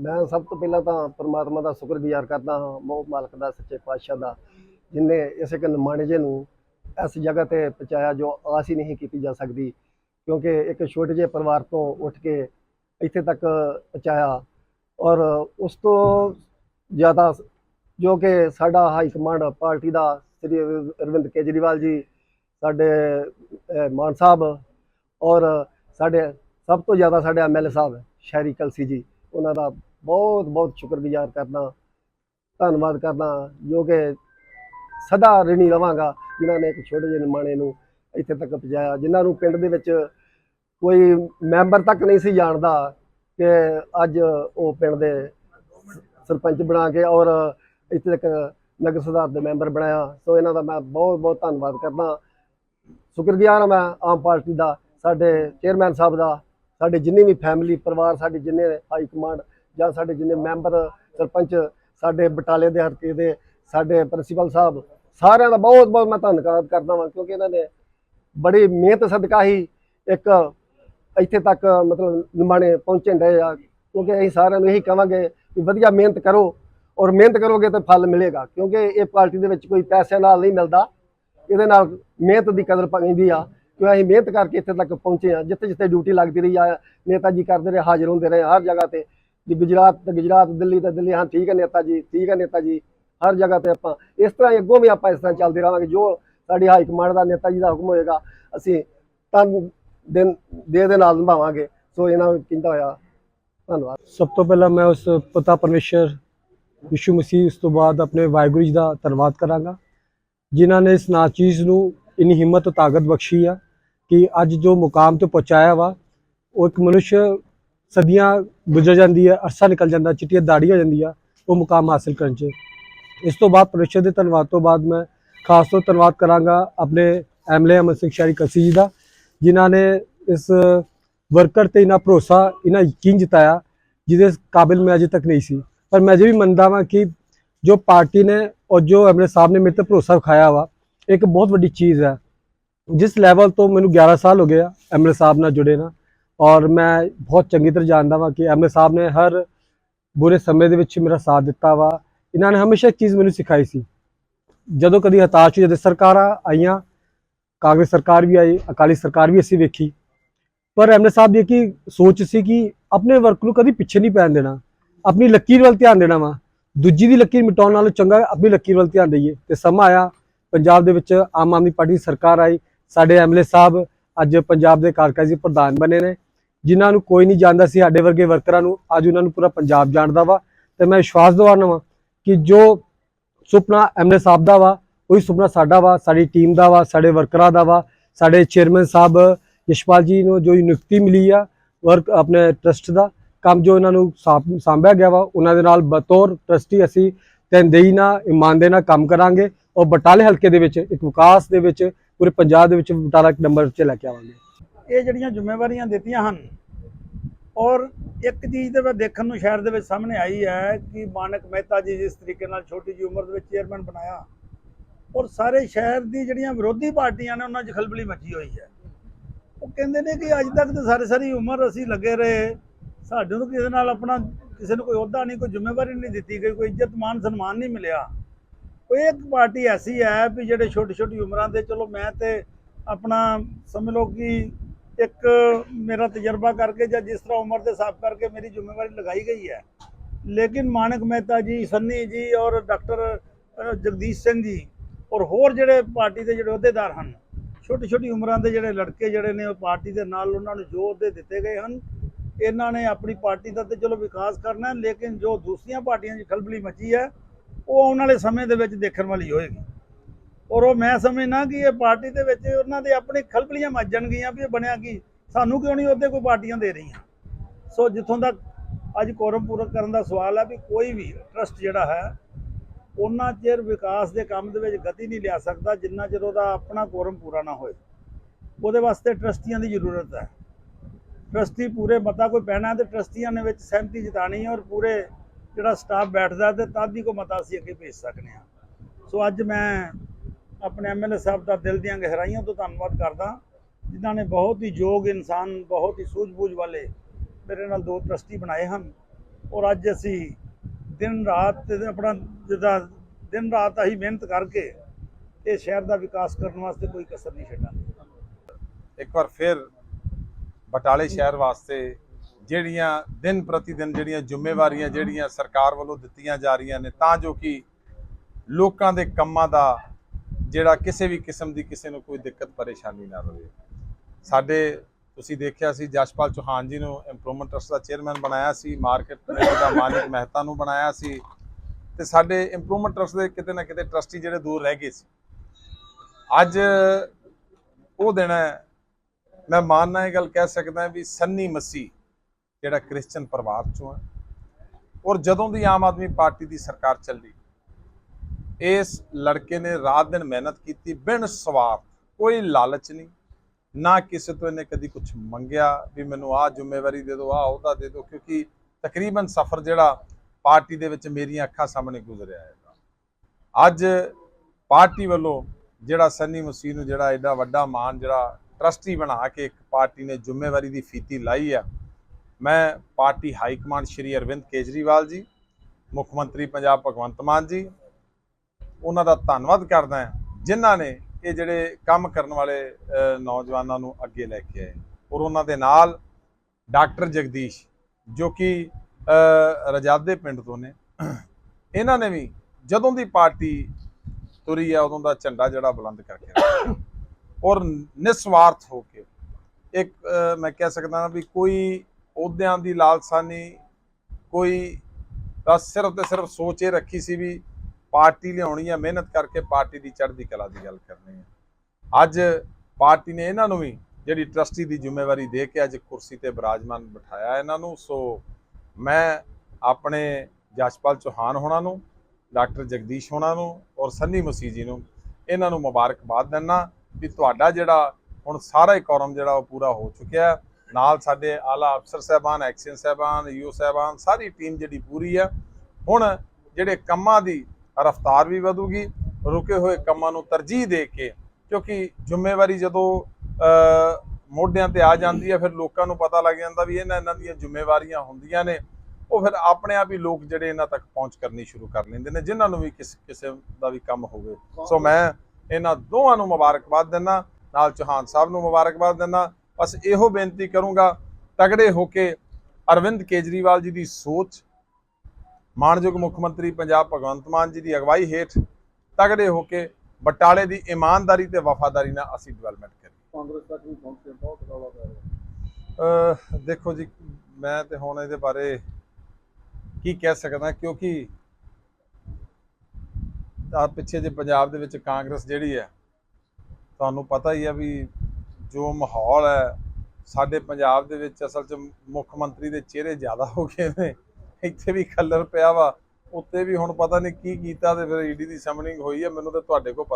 ਮੈਂ ਸਭ ਤੋਂ ਪਹਿਲਾਂ ਤਾਂ ਪਰਮਾਤਮਾ ਦਾ ਸ਼ੁਕਰਗੁਜ਼ਾਰ ਕਰਦਾ ਹਾਂ, ਮੋਹ ਮਾਲਕ ਦਾ, ਸੱਚੇ ਪਾਤਸ਼ਾਹ ਦਾ, ਜਿਨੇ ਇਸੇ ਇੱਕ ਨਿਮਾਣੇ ਜੇ ਨੂੰ ਇਸ ਜਗ੍ਹਾ ਤੇ ਪਹੁੰਚਾਇਆ ਜੋ ਆਸ ਹੀ ਨਹੀਂ ਕੀਤੀ ਜਾ ਸਕਦੀ, ਕਿਉਂਕਿ ਇੱਕ ਛੋਟੇ ਜਿਹੇ ਪਰਿਵਾਰ ਤੋਂ ਉੱਠ ਕੇ ਇੱਥੇ ਤੱਕ ਪਹੁੰਚਾਇਆ ਔਰ ਉਸ ਤੋਂ ਜ਼ਿਆਦਾ ਜੋ ਕਿ ਸਾਡਾ ਹਾਈ ਕਮਾਂਡ ਪਾਰਟੀ ਦਾ ਸ੍ਰੀ ਅਰਵਿੰਦ ਕੇਜਰੀਵਾਲ ਜੀ, ਸਾਡੇ ਮਾਨ ਸਾਹਿਬ ਔਰ ਸਾਡੇ ਸਭ ਤੋਂ ਜ਼ਿਆਦਾ ਸਾਡੇ ਐਮਐਲਏ ਸਾਹਿਬ, ਸ਼ਹਿਰੀ ਕਲਸੀ ਜੀ, ਉਹਨਾਂ ਦਾ ਬਹੁਤ ਬਹੁਤ ਸ਼ੁਕਰਗੁਜ਼ਾਰ ਕਰਦਾ, ਧੰਨਵਾਦ ਕਰਦਾ, ਜੋ ਕਿ ਸਦਾ ਰਿਣੀ ਰਵਾਂਗਾ, ਜਿਨ੍ਹਾਂ ਨੇ ਇੱਕ ਛੋਟੇ ਜਿਹੇ ਨਿਮਾਣੇ ਨੂੰ ਇੱਥੇ ਤੱਕ ਪਹੁੰਚਾਇਆ, ਜਿਨ੍ਹਾਂ ਨੂੰ ਪਿੰਡ ਦੇ ਵਿੱਚ ਕੋਈ ਮੈਂਬਰ ਤੱਕ ਨਹੀਂ ਸੀ ਜਾਣਦਾ ਕਿ ਅੱਜ ਉਹ ਪਿੰਡ ਦੇ ਸਰਪੰਚ ਬਣਾ ਕੇ ਔਰ ਇੱਥੇ ਤੱਕ ਨਗਰ ਸੁਧਾਰ ਦੇ ਮੈਂਬਰ ਬਣਾਇਆ। ਸੋ ਇਹਨਾਂ ਦਾ ਮੈਂ ਬਹੁਤ ਬਹੁਤ ਧੰਨਵਾਦ ਕਰਦਾ। ਸ਼ੁਕਰਗੁਜ਼ਾਰ ਹਾਂ ਮੈਂ ਆਮ ਪਾਰਟੀ ਦਾ, ਸਾਡੇ ਚੇਅਰਮੈਨ ਸਾਹਿਬ ਦਾ, ਸਾਡੇ ਜਿੰਨੀ ਵੀ ਫੈਮਿਲੀ ਪਰਿਵਾਰ, ਸਾਡੇ ਜਿੰਨੇ ਹਾਈ ਕਮਾਂਡ ਜਾਂ ਸਾਡੇ ਜਿੰਨੇ ਮੈਂਬਰ, ਸਰਪੰਚ, ਸਾਡੇ ਬਟਾਲੇ ਦੇ ਹਲਕੇ ਦੇ, ਸਾਡੇ ਪ੍ਰਿੰਸੀਪਲ ਸਾਹਿਬ, ਸਾਰਿਆਂ ਦਾ ਬਹੁਤ ਬਹੁਤ ਮੈਂ ਧੰਨਵਾਦ ਕਰਦਾ ਹਾਂ ਕਿਉਂਕਿ ਇਹਨਾਂ ਨੇ ਬੜੀ ਮਿਹਨਤ ਸਦਕਾ ਹੀ ਇੱਕ ਇੱਥੇ ਤੱਕ, ਮਤਲਬ ਨਿਮਾਣੇ ਪਹੁੰਚਣ ਡਏ ਆ। ਕਿਉਂਕਿ ਅਸੀਂ ਸਾਰਿਆਂ ਨੂੰ ਇਹੀ ਕਹਾਂਗੇ ਕਿ ਵਧੀਆ ਮਿਹਨਤ ਕਰੋ ਔਰ ਮਿਹਨਤ ਕਰੋਗੇ ਤਾਂ ਫਲ ਮਿਲੇਗਾ। ਕਿਉਂਕਿ ਇਹ ਪਾਰਟੀ ਦੇ ਵਿੱਚ ਕੋਈ ਪੈਸਿਆਂ ਨਾਲ ਨਹੀਂ ਮਿਲਦਾ। ਇਹਦੇ ਨਾਲ ਮਿਹਨਤ ਦੀ ਕਦਰ ਪੈਂਦੀ ਆ। ਕਿ ਅਸੀਂ ਮਿਹਨਤ ਕਰਕੇ ਇੱਥੇ ਤੱਕ ਪਹੁੰਚੇ ਆ। ਜਿੱਥੇ ਜਿੱਥੇ ਡਿਊਟੀ ਲੱਗਦੀ ਰਹੀ ਆ, ਨੇਤਾ ਜੀ ਕਰਦੇ ਰਹੇ, ਹਾਜ਼ਰ ਹੁੰਦੇ ਰਹੇ ਹਰ ਜਗ੍ਹਾ ਤੇ। ਜੀ ਗੁਜਰਾਤ ਤੇ ਗੁਜਰਾਤ, ਦਿੱਲੀ ਤੇ ਦਿੱਲੀ, ਹਾਂ, ਠੀਕ ਹੈ ਨੇਤਾ ਜੀ, ਠੀਕ ਹੈ ਨੇਤਾ ਜੀ, ਹਰ ਜਗ੍ਹਾ ਤੇ ਆਪਾਂ, ਇਸ ਤਰ੍ਹਾਂ ਹੀ ਅੱਗੋਂ ਵੀ ਆਪਾਂ ਇਸ ਤਰ੍ਹਾਂ ਚੱਲਦੇ ਰਹਾਂਗੇ, ਜੋ ਸਾਡੀ ਹਾਈ ਕਮਾਂਡ ਦਾ ਨੇਤਾ ਜੀ ਦਾ ਹੁਕਮ ਹੋਏਗਾ, ਅਸੀਂ ਤਨ ਦਿਨ, ਦੇ ਦੇ ਨਾਲ ਨਿਭਾਵਾਂਗੇ, ਸੋ ਇਹਨਾਂ ਨੂੰ ਕਹਿੰਦਾ ਹੋਇਆ, ਧੰਨਵਾਦ। ਸਭ ਤੋਂ ਪਹਿਲਾਂ ਮੈਂ ਉਸ ਪਤਾ ਪਰਮੇਸ਼ਰ ਯਿਸੂ ਮਸੀਹ, ਉਸ ਤੋਂ ਬਾਅਦ ਆਪਣੇ ਵਾਹਿਗੁਰੂ ਜੀ ਦਾ ਧੰਨਵਾਦ ਕਰਾਂਗਾ, ਜਿਨ੍ਹਾਂ ਨੇ ਇਸ ਨਾਚੀਜ਼ ਨੂੰ ਇੰਨੀ ਹਿੰਮਤ ਤੇ ਤਾਕਤ ਬਖਸ਼ੀ ਆ, ਕਿ ਅੱਜ ਜੋ ਮੁਕਾਮ ਤੇ ਪਹੁੰਚਾਇਆ ਵਾ, ਉਹ ਇੱਕ ਮਨੁੱਖ ਸਦੀਆਂ ਗੁਜ਼ਰ ਜਾਂਦੀ ਹੈ, ਅਰਸਾ ਨਿਕਲ ਜਾਂਦਾ, ਚਿੱਟੀਆਂ ਦਾੜੀ ਹੋ ਜਾਂਦੀਆਂ, ਉਹ ਮੁਕਾਮ ਹਾਸਿਲ ਕਰਨ 'ਚ। ਇਸ ਤੋਂ ਬਾਅਦ ਪਰਮੇਸ਼ਰ ਦੇ ਧੰਨਵਾਦ ਤੋਂ ਬਾਅਦ ਮੈਂ ਖਾਸ ਤੌਰ ਧੰਨਵਾਦ ਕਰਾਂਗਾ ਆਪਣੇ ਐਮਐਲਏ ਅਮਰ ਸਿੰਘ ਸ਼ਹਿਰੀ ਕਸੀ ਜੀ ਦਾ, ਜਿਨ੍ਹਾਂ ਨੇ ਇਸ ਵਰਕਰ ਤੇ ਇਹਨਾਂ ਭਰੋਸਾ ਇਹਨਾਂ ਯਕੀਨ ਜਤਾਇਆ, ਜਿਹਦੇ ਕਾਬਿਲ ਮੈਂ ਅਜੇ ਤੱਕ ਨਹੀਂ ਸੀ। ਪਰ ਮੈਂ ਅਜੇ ਵੀ ਮੰਨਦਾ ਵਾਂ ਕਿ ਜੋ ਪਾਰਟੀ ਨੇ ਔਰ ਜੋ ਐਮਐਲਏ ਸਾਹਿਬ ਨੇ ਮੇਰੇ ਤੇ ਭਰੋਸਾ ਵਿਖਾਇਆ ਵਾ ਇੱਕ ਬਹੁਤ ਵੱਡੀ ਚੀਜ਼ ਹੈ। ਜਿਸ ਲੈਵਲ ਤੋਂ ਮੈਨੂੰ 11 ਸਾਲ ਹੋ ਗਏ ਆ ਐਮਐਲਏ ਸਾਹਿਬ ਨਾਲ ਜੁੜੇ ਨਾ ਔਰ ਮੈਂ ਬਹੁਤ ਚੰਗੀ ਤਰ੍ਹਾਂ ਜਾਣਦਾ ਵਾਂ ਕਿ ਐਮਐਲਏ ਸਾਹਿਬ ਨੇ ਹਰ ਬੁਰੇ ਸਮੇਂ ਦੇ ਵਿੱਚ ਮੇਰਾ ਸਾਥ ਦਿੱਤਾ ਵਾ। ਇਹਨਾਂ ਨੇ ਹਮੇਸ਼ਾ ਇੱਕ ਚੀਜ਼ ਮੈਨੂੰ ਸਿਖਾਈ ਸੀ। ਜਦੋਂ ਕਦੀ ਹਤਾਸ਼ ਹੋ ਜਦ ਸਰਕਾਰਾਂ ਆਈਆਂ, ਕਾਂਗਰਸ ਸਰਕਾਰ ਵੀ ਆਈ, ਅਕਾਲੀ ਸਰਕਾਰ ਵੀ ਅਸੀਂ ਵੇਖੀ। ਪਰ ਐਮਐਲਏ ਸਾਹਿਬ ਦੀ ਕੀ ਸੋਚ ਸੀ ਕਿ ਆਪਣੇ ਵਰਕ ਨੂੰ ਕਦੀ ਪਿੱਛੇ ਨਹੀਂ ਪੈਣ ਦੇਣਾ। ਆਪਣੀ ਲਕੀਰ ਵੱਲ ਧਿਆਨ ਦੇਣਾ ਵਾ। ਦੂਜੀ ਦੀ ਲਕੀਰ ਮਿਟਾਉਣ ਨਾਲੋਂ ਚੰਗਾ ਆਪਣੀ ਲਕੀਰ ਵੱਲ ਧਿਆਨ ਦਈਏ। ਤੇ ਸਮਾਂ ਆਇਆ, ਪੰਜਾਬ ਦੇ ਵਿੱਚ ਆਮ ਆਦਮੀ ਪਾਰਟੀ ਦੀ ਸਰਕਾਰ ਆਈ। ਸਾਡੇ ਐਮਐਲਏ ਸਾਹਿਬ ਅੱਜ ਪੰਜਾਬ ਦੇ ਕਾਰਜਕਾਰੀ ਪ੍ਰਧਾਨ ਬਣੇ ਨੇ। ਜਿਨ੍ਹਾਂ ਨੂੰ ਕੋਈ ਨਹੀਂ ਜਾਣਦਾ ਸੀ, ਸਾਡੇ ਵਰਗੇ ਵਰਕਰਾਂ ਨੂੰ, ਅੱਜ ਉਹਨਾਂ ਨੂੰ ਪੂਰਾ ਪੰਜਾਬ ਜਾਣਦਾ ਵਾ। ਤੇ ਮੈਂ ਵਿਸ਼ਵਾਸ ਦਿਵਾਉਣਾ ਵਾ ਕਿ ਜੋ ਸੁਪਨਾ ਐਮਐਲਏ ਸਾਹਿਬ ਦਾ ਵਾ, ਉਹੀ ਸੁਪਨਾ ਸਾਡਾ ਵਾ, ਸਾਡੀ ਟੀਮ ਦਾ ਵਾ, ਸਾਡੇ ਵਰਕਰਾਂ ਦਾ ਵਾ, ਸਾਡੇ ਚੇਅਰਮੈਨ ਸਾਹਿਬ ਯਸ਼ਪਾਲ ਜੀ ਨੂੰ ਜੋ ਨਿਯੁਕਤੀ ਮਿਲੀ ਆ, ਵਰਕ ਆਪਣੇ ਟਰਸਟ ਦਾ, ਕੰਮ ਜੋ ਇਹਨਾਂ ਨੂੰ ਸਾਂਭ- ਸਾਂਭਿਆ ਗਿਆ ਵਾ, ਉਹਨਾਂ ਦੇ ਨਾਲ ਬਤੌਰ ਟਰਸਟੀ ਅਸੀਂ ਤਨਦੇਹੀ ਨਾਲ, ਇਮਾਨਦਾਰੀ ਨਾਲ ਕੰਮ ਕਰਾਂਗੇ, ਔਰ ਬਟਾਲੇ ਹਲਕੇ ਦੇ ਵਿੱਚ, ਇੱਕ ਵਿਕਾਸ ਦੇ ਵਿੱਚ, ਪੂਰੇ ਪੰਜਾਬ ਦੇ ਵਿੱਚ ਬਟਾਲਾ ਇੱਕ ਨੰਬਰ 'ਚ ਲੈ ਕੇ ਆਵਾਂਗੇ। ਇਹ ਜਿਹੜੀਆਂ ਜ਼ਿੰਮੇਵਾਰੀਆਂ ਦਿੱਤੀਆਂ ਹਨ, ਔਰ ਇੱਕ ਚੀਜ਼ ਤੇ ਮੈਂ ਦੇਖਣ ਨੂੰ ਸ਼ਹਿਰ ਦੇ ਵਿੱਚ ਸਾਹਮਣੇ ਆਈ ਹੈ ਕਿ ਮਾਨਕ ਮਹਿਤਾ ਜੀ ਜਿਸ ਤਰੀਕੇ ਨਾਲ ਛੋਟੀ ਜਿਹੀ ਉਮਰ ਦੇ ਵਿੱਚ ਚੇਅਰਮੈਨ ਬਣਾਇਆ, ਔਰ ਸਾਰੇ ਸ਼ਹਿਰ ਦੀ ਜਿਹੜੀਆਂ ਵਿਰੋਧੀ ਪਾਰਟੀਆਂ ਨੇ ਉਹਨਾਂ 'ਚ ਖਲਬਲੀ ਮੱਚੀ ਹੋਈ ਹੈ। ਉਹ ਕਹਿੰਦੇ ਨੇ ਕਿ ਅੱਜ ਤੱਕ ਤਾਂ ਸਾਰੀ ਸਾਰੀ ਉਮਰ ਅਸੀਂ ਲੱਗੇ ਰਹੇ, ਸਾਡੇ ਨੂੰ ਕਿਸੇ ਨਾਲ ਆਪਣਾ ਕਿਸੇ ਨੂੰ ਕੋਈ ਅਹੁਦਾ ਨਹੀਂ, ਕੋਈ ਜ਼ਿੰਮੇਵਾਰੀ ਨਹੀਂ ਦਿੱਤੀ ਗਈ, ਕੋਈ ਇੱਜ਼ਤ ਮਾਨ ਸਨਮਾਨ ਨਹੀਂ ਮਿਲਿਆ। ਕੋਈ ਇੱਕ ਪਾਰਟੀ ਐਸੀ ਹੈ ਵੀ ਜਿਹੜੇ ਛੋਟੀ ਛੋਟੀ ਉਮਰਾਂ ਦੇ, ਚਲੋ ਮੈਂ ਤੇ ਆਪਣਾ ਸਮਝ ਲਓ ਕਿ ਇੱਕ ਮੇਰਾ ਤਜਰਬਾ ਕਰਕੇ ਜਾਂ ਜਿਸ ਤਰ੍ਹਾਂ ਉਮਰ ਦੇ ਹਿਸਾਬ ਕਰਕੇ ਮੇਰੀ ਜ਼ਿੰਮੇਵਾਰੀ ਲਗਾਈ ਗਈ ਹੈ। ਲੇਕਿਨ ਮਾਨਕ ਮਹਿਤਾ ਜੀ, ਸੰਨੀ ਜੀ ਔਰ ਡਾਕਟਰ ਜਗਦੀਸ਼ ਸਿੰਘ ਜੀ ਔਰ ਹੋਰ ਜਿਹੜੇ ਪਾਰਟੀ ਦੇ ਜਿਹੜੇ ਅਹੁਦੇਦਾਰ ਹਨ ਛੋਟੀ ਛੋਟੀ ਉਮਰਾਂ ਦੇ ਜਿਹੜੇ ਲੜਕੇ ਜਿਹੜੇ ਨੇ ਉਹ ਪਾਰਟੀ ਦੇ ਨਾਲ ਉਹਨਾਂ ਨੂੰ ਜੋ ਅਹੁਦੇ ਦਿੱਤੇ ਗਏ ਹਨ। ਇਹਨਾਂ ਨੇ ਆਪਣੀ ਪਾਰਟੀ ਦਾ ਤੇ ਚਲੋ ਵਿਕਾਸ ਕਰਨਾ ਲੇਕਿਨ ਜੋ ਦੂਸਰੀਆਂ ਪਾਰਟੀਆਂ 'ਚ ਖਲਬਲੀ ਮਚੀ ਹੈ, ਉਹ ਆਉਣ ਵਾਲੇ ਸਮੇਂ ਦੇ ਵਿੱਚ ਦੇਖਣ ਵਾਲੀ ਹੋਏਗੀ। ਔਰ ਉਹ ਮੈਂ ਸਮਝਣਾ ਕਿ ਇਹ ਪਾਰਟੀ ਦੇ ਵਿੱਚ ਉਹਨਾਂ ਦੇ ਆਪਣੇ ਖਲਬਲੀਆਂ ਮੱਚ ਜਾਣਗੀਆਂ ਵੀ ਇਹ ਬਣਿਆ ਕੀ, ਸਾਨੂੰ ਕਿਉਂ ਨਹੀਂ ਉਹਦੇ ਕੋਈ ਪਾਰਟੀਆਂ ਦੇ ਰਹੀਆਂ। ਸੋ ਜਿੱਥੋਂ ਤੱਕ ਅੱਜ ਕੋਰਮ ਪੂਰਾ ਕਰਨ ਦਾ ਸਵਾਲ ਹੈ ਵੀ ਕੋਈ ਵੀ ਟਰਸਟ ਜਿਹੜਾ ਹੈ, ਉਹਨਾਂ ਚਿਰ ਵਿਕਾਸ ਦੇ ਕੰਮ ਦੇ ਵਿੱਚ ਗਤੀ ਨਹੀਂ ਲਿਆ ਸਕਦਾ ਜਿੰਨਾ ਚਿਰ ਉਹਦਾ ਆਪਣਾ ਕੋਰਮ ਪੂਰਾ ਨਾ ਹੋਏ। ਉਹਦੇ ਵਾਸਤੇ ਟਰਸਟੀਆਂ ਦੀ ਜ਼ਰੂਰਤ ਹੈ। ਟਰਸਟੀ ਪੂਰੇ ਮਤਾ ਕੋਈ ਪੈਣਾ ਤੇ ਟਰਸਟੀਆਂ ਨੇ ਵਿੱਚ ਸਹਿਮਤੀ ਜਤਾਣੀ ਹੈ ਔਰ ਪੂਰੇ ਜਿਹੜਾ ਸਟਾਫ ਬੈਠਦਾ ਤੇ ਤਦ ਹੀ ਕੋ ਮਤਾ ਅਸੀਂ ਅੱਗੇ ਭੇਜ ਸਕਨੇ ਆ ਸੋ ਅੱਜ ਮੈਂ ਆਪਣੇ ਐਮਐਲਏ ਸਾਹਿਬ ਦਾ ਦਿਲ ਦੀਆਂ ਗਹਿਰਾਈਆਂ ਤੋਂ ਧੰਨਵਾਦ ਕਰਦਾ ਜਿਨ੍ਹਾਂ ਨੇ ਬਹੁਤ ਹੀ ਯੋਗ ਇਨਸਾਨ, ਬਹੁਤ ਹੀ ਸੂਝ-ਬੂਝ ਵਾਲੇ ਮੇਰੇ ਨਾਲ ਦੋ ਟਰਸਟੀ ਬਣਾਏ ਹਨ। ਔਰ ਅੱਜ ਅਸੀਂ ਦਿਨ ਰਾਤ ਤੇ ਆਪਣਾ ਜਿੱਦਾਂ ਦਿਨ ਰਾਤ ਅਸੀਂ ਮਿਹਨਤ ਕਰਕੇ ਇਹ ਸ਼ਹਿਰ ਦਾ ਵਿਕਾਸ ਕਰਨ ਵਾਸਤੇ ਕੋਈ ਕਸਰ ਨਹੀਂ ਛੱਡਾਂਗੇ ਇੱਕ ਵਾਰ ਫਿਰ ਬਟਾਲੇ ਸ਼ਹਿਰ ਵਾਸਤੇ ਜਿਹੜੀਆਂ ਦਿਨ ਪ੍ਰਤੀ ਦਿਨ ਜਿਹੜੀਆਂ ਜ਼ਿੰਮੇਵਾਰੀਆਂ ਜਿਹੜੀਆਂ ਸਰਕਾਰ ਵੱਲੋਂ ਦਿੱਤੀਆਂ ਜਾ ਰਹੀਆਂ ਨੇ, ਤਾਂ ਜੋ ਕਿ ਲੋਕਾਂ ਦੇ ਕੰਮਾਂ ਦਾ ਜਿਹੜਾ ਕਿਸੇ ਵੀ ਕਿਸਮ ਦੀ ਕਿਸੇ ਨੂੰ ਕੋਈ ਦਿੱਕਤ, ਪਰੇਸ਼ਾਨੀ ਨਾ ਰਹੇ ਸਾਡੇ, ਤੁਸੀਂ ਦੇਖਿਆ ਸੀ, ਜਸ਼ਪਾਲ ਚੌਹਾਨ ਜੀ ਨੂੰ ਇੰਪਰੂਵਮੈਂਟ ਟਰਸਟ ਦਾ ਚੇਅਰਮੈਨ ਬਣਾਇਆ ਸੀ ਮਾਰਕੀਟ ਕਮੇਟੀ ਦਾ ਮਾਨਿਕ ਮਹਿਤਾ ਨੂੰ ਬਣਾਇਆ ਸੀ। ਤੇ ਸਾਡੇ ਇੰਪਰੂਵਮੈਂਟ ਟਰਸਟ ਦੇ ਕਿਤੇ ਨਾ ਕਿਤੇ ਟਰਸਟੀ ਜਿਹੜੇ ਦੂਰ ਰਹਿ ਗਏ ਸੀ। ਅੱਜ ਉਹ ਦਿਨ ਹੈ, ਮੈਂ ਮਾਨਨਾ ਇਹ ਗੱਲ ਕਹਿ ਸਕਦਾ ਵੀ ਸੰਨੀ ਮਸੀਹ ਜਿਹੜਾ ਕ੍ਰਿਸਚੀਅਨ ਪਰਿਵਾਰ ਚੋਂ ਹੈ, ਔਰ ਜਦੋਂ ਦੀ ਆਮ ਆਦਮੀ ਪਾਰਟੀ ਦੀ ਸਰਕਾਰ ਚੱਲੀ ਇਸ ਲੜਕੇ ਨੇ ਰਾਤ ਦਿਨ ਮਿਹਨਤ ਕੀਤੀ, ਬਿਨ ਸਵਾਰਥ ਕੋਈ ਲਾਲਚ ਨਹੀਂ, ਨਾ ਕਿਸੇ ਤੋਂ ਇਹਨੇ ਕਦੀ ਕੁਝ ਮੰਗਿਆ ਵੀ ਮੈਨੂੰ ਆਹ ਜ਼ਿੰਮੇਵਾਰੀ ਦੇ ਦਿਓ, ਆਹ ਉਹਦਾ ਦੇ ਦਿਓ, ਕਿਉਂਕਿ ਤਕਰੀਬਨ ਸਫ਼ਰ ਜਿਹੜਾ ਪਾਰਟੀ ਦੇ ਵਿੱਚ ਮੇਰੀਆਂ ਅੱਖਾਂ ਸਾਹਮਣੇ ਗੁਜ਼ਰਿਆ ਹੈਗਾ ਅੱਜ ਪਾਰਟੀ ਵੱਲੋਂ ਜਿਹੜਾ ਸੰਨੀ ਮਸੀਹ ਨੂੰ ਜਿਹੜਾ ਐਡਾ ਵੱਡਾ ਮਾਨ ਜਿਹੜਾ ਟਰਸਟੀ ਬਣਾ ਕੇ ਇੱਕ ਪਾਰਟੀ ਨੇ ਜ਼ਿੰਮੇਵਾਰੀ ਦੀ ਫੀਤੀ ਲਾਈ ਆ, ਮੈਂ party high command Shri Arvind Kejriwal ji, ਮੁੱਖ ਮੰਤਰੀ ਪੰਜਾਬ ਭਗਵੰਤ ਮਾਨ ਜੀ ਉਹਨਾਂ ਦਾ ਧੰਨਵਾਦ ਕਰਦਾ ਹਾਂ ਜਿਨ੍ਹਾਂ ਨੇ ਇਹ ਜਿਹੜੇ ਕੰਮ ਕਰਨ ਵਾਲੇ ਨੌਜਵਾਨਾਂ ਨੂੰ ਅੱਗੇ ਲੈ ਕੇ ਆਏ। ਔਰ ਉਹਨਾਂ ਦੇ ਨਾਲ ਡਾਕਟਰ ਜਗਦੀਸ਼ ਜੋ ਕਿ ਅ, ਰਜਾਦੇ ਪਿੰਡ ਤੋਂ ਨੇ। ਇਹਨਾਂ ਨੇ ਵੀ ਜਦੋਂ ਦੀ ਪਾਰਟੀ ਤੁਰੀ ਆ ਉਦੋਂ ਦਾ ਝੰਡਾ ਜਿਹੜਾ ਬੁਲੰਦ ਕਰਕੇ ਰੱਖਿਆ। ਔਰ ਨਿਸਵਾਰਥ ਹੋ ਕੇ ਇੱਕ ਮੈਂ ਕਹਿ ਸਕਦਾ ਵੀ ਕੋਈ ਅਹੁਦਿਆਂ ਦੀ ਲਾਲਸਾ ਨਹੀਂ ਕੋਈ ਬਸ ਸਿਰਫ ਤੇ ਸਿਰਫ ਸੋਚ ਇਹ ਰੱਖੀ ਸੀ ਵੀ ਪਾਰਟੀ ਲਿਆਉਣੀ ਆ, ਮਿਹਨਤ ਕਰਕੇ ਪਾਰਟੀ ਦੀ ਚੜ੍ਹਦੀ ਕਲਾ ਦੀ ਗੱਲ ਕਰਨੀ ਹੈ ਅੱਜ ਪਾਰਟੀ ਨੇ ਇਹਨਾਂ ਨੂੰ ਵੀ ਜਿਹੜੀ ਟਰਸਟੀ ਦੀ ਜ਼ਿੰਮੇਵਾਰੀ ਦੇ ਕੇ ਅੱਜ ਕੁਰਸੀ ਤੇ ਬਿਰਾਜਮਾਨ ਬਿਠਾਇਆ ਇਹਨਾਂ ਨੂੰ। ਸੋ ਮੈਂ ਆਪਣੇ ਜਸਪਾਲ ਚੌਹਾਨ ਹੋਣਾ ਨੂੰ, ਡਾਕਟਰ ਜਗਦੀਸ਼ ਹੋਣਾ ਨੂੰ ਔਰ ਸੰਨੀ ਮਸੀਹ ਜੀ ਨੂੰ ਇਹਨਾਂ ਨੂੰ ਮੁਬਾਰਕਬਾਦ ਦਿੰਦਾ ਵੀ ਤੁਹਾਡਾ ਜਿਹੜਾ ਹੁਣ ਸਾਰਾ ਹੀ ਕੌਰਮ ਜਿਹੜਾ ਉਹ ਪੂਰਾ ਹੋ ਚੁੱਕਿਆ। ਨਾਲ ਸਾਡੇ ਆਲਾ ਅਫਸਰ ਸਾਹਿਬਾਨ, ਐਕਸ਼ਨ ਸਾਹਿਬਾਨ ਯੂ ਸਾਹਿਬਾਨ, ਸਾਰੀ ਟੀਮ ਜਿਹੜੀ ਪੂਰੀ ਆ। ਹੁਣ ਜਿਹੜੇ ਕੰਮਾਂ ਦੀ ਰਫ਼ਤਾਰ ਵੀ ਵਧੂਗੀ, ਰੁਕੇ ਹੋਏ ਕੰਮਾਂ ਨੂੰ ਤਰਜੀਹ ਦੇ ਕੇ, ਕਿਉਂਕਿ ਜ਼ਿੰਮੇਵਾਰੀ ਜਦੋਂ ਮੋਢਿਆਂ ਤੇ ਆ ਜਾਂਦੀ ਹੈ, ਫਿਰ ਲੋਕਾਂ ਨੂੰ ਪਤਾ ਲੱਗ ਜਾਂਦਾ ਵੀ ਇਹਨਾਂ ਇਹਨਾਂ ਦੀਆਂ ਜ਼ਿੰਮੇਵਾਰੀਆਂ ਹੁੰਦੀਆਂ ਨੇ। ਉਹ ਫਿਰ ਆਪਣੇ ਆਪ ਹੀ ਲੋਕ ਜਿਹੜੇ ਇਹਨਾਂ ਤੱਕ ਪਹੁੰਚ ਕਰਨੀ ਸ਼ੁਰੂ ਕਰ ਲੈਂਦੇ ਨੇ, ਜਿਨ੍ਹਾਂ ਨੂੰ ਵੀ ਕਿਸ, ਕਿਸੇ ਦਾ ਵੀ ਕੰਮ ਹੋਵੇ। ਸੋ ਮੈਂ ਇਹਨਾਂ ਦੋਵਾਂ ਨੂੰ ਮੁਬਾਰਕਬਾਦ ਦਿੰਦਾ, ਨਾਲ ਚੌਹਾਨ ਸਾਹਿਬ ਨੂੰ ਮੁਬਾਰਕਬਾਦ ਦਿੰਦਾ। ਬਸ ਇਹੋ ਬੇਨਤੀ ਕਰੂੰਗਾ, ਤਗੜੇ ਹੋ ਕੇ ਅਰਵਿੰਦ ਕੇਜਰੀਵਾਲ ਜੀ ਦੀ ਸੋਚ ਮਾਨਯੋਗ ਮੁੱਖ ਮੰਤਰੀ ਪੰਜਾਬ ਭਗਵੰਤ ਮਾਨ ਜੀ ਦੀ ਅਗਵਾਈ ਹੇਠ ਤਗੜੇ ਹੋ ਕੇ ਬਟਾਲੇ ਦੀ ਇਮਾਨਦਾਰੀ ਤੇ ਵਫਾਦਾਰੀ ਨਾਲ ਅਸੀਂ ਡਿਵੈਲਪਮੈਂਟ ਕਰੀਏ। ਕਾਂਗਰਸ ਤੱਕ ਵੀ ਪਹੁੰਚੇ ਬਹੁਤ ਰੌਲਾ ਪੈ ਰਿਹਾ। ਦੇਖੋ ਜੀ ਮੈਂ ਤੇ ਹੁਣ ਇਹਦੇ ਬਾਰੇ ਕੀ ਕਹਿ ਸਕਦਾ ਕਿਉਂਕਿ ਆ ਪਿੱਛੇ ਜੇ ਪੰਜਾਬ ਦੇ ਵਿੱਚ ਕਾਂਗਰਸ ਜਿਹੜੀ ਹੈ ਤੁਹਾਨੂੰ ਪਤਾ ਹੀ ਆ ਵੀ ਜੋ ਮਾਹੌਲ ਹੈ ਸਾਡੇ ਪੰਜਾਬ ਦੇ ਵਿੱਚ ਅਸਲ 'ਚ ਮੁੱਖ ਮੰਤਰੀ ਦੇ ਚਿਹਰੇ ਜ਼ਿਆਦਾ ਹੋ ਗਏ ਨੇ। ਇੱਥੇ ਵੀ ਖੱਲਰ ਪਿਆ ਵਾ, ਉੱਤੇ ਵੀ ਹੁਣ ਪਤਾ ਨਹੀਂ ਕੀ ਕੀਤਾ ਤੇ ਫਿਰ ਈਡੀ ਦੀ ਸਮਨਿੰਗ ਹੋਈ ਹੈ ਮੈਨੂੰ ਤੇ ਤੁਹਾਡੇ ਕੋਲ ਪਤਾ